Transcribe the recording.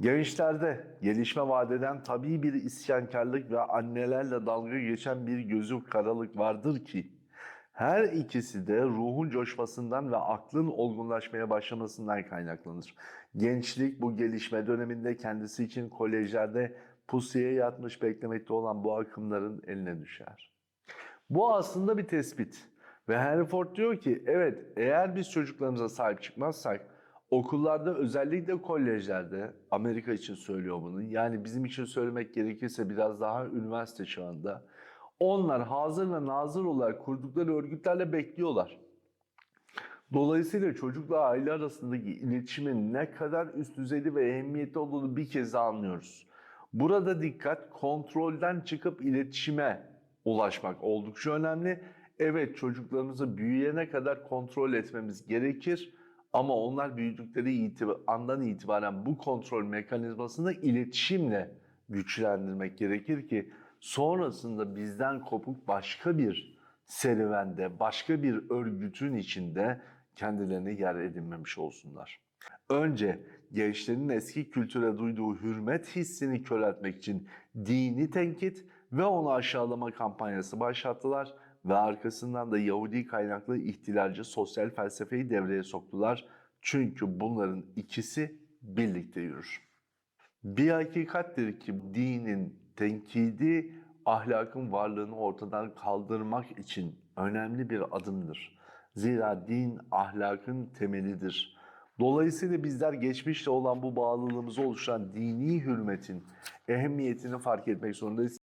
Gençlerde gelişme vadeden tabii bir isyankarlık ve annelerle dalga geçen bir gözü karalık vardır ki her ikisi de ruhun coşmasından ve aklın olgunlaşmaya başlamasından kaynaklanır. Gençlik bu gelişme döneminde kendisi için kolejlerde pusuya yatmış beklemekte olan bu akımların eline düşer. Bu aslında bir tespit. Ve Henry Ford diyor ki evet eğer biz çocuklarımıza sahip çıkmazsak okullarda özellikle kolejlerde Amerika için söylüyor bunu yani bizim için söylemek gerekirse biraz daha üniversite çağında onlar hazır ve nazır olarak kurdukları örgütlerle bekliyorlar. Dolayısıyla çocukla aile arasındaki iletişimin ne kadar üst düzeyli ve ehemmiyetli olduğunu bir kez anlıyoruz. Burada dikkat kontrolden çıkıp iletişime ulaşmak oldukça önemli. Evet çocuklarımızı büyüyene kadar kontrol etmemiz gerekir ama onlar büyüdükleri itibar, andan itibaren bu kontrol mekanizmasını iletişimle güçlendirmek gerekir ki sonrasında bizden kopuk başka bir serüvende, başka bir örgütün içinde kendilerine yer edinmemiş olsunlar. Önce gençlerin eski kültüre duyduğu hürmet hissini köreltmek için dini tenkit ve onu aşağılama kampanyası başlattılar ve arkasından da Yahudi kaynaklı ihtilalci sosyal felsefeyi devreye soktular. Çünkü bunların ikisi birlikte yürür. Bir hakikattir ki dinin tenkidi ahlakın varlığını ortadan kaldırmak için önemli bir adımdır. Zira din ahlakın temelidir. Dolayısıyla bizler geçmişle olan bu bağlılığımızı oluşturan dini hürmetin ehemmiyetini fark etmek zorundayız.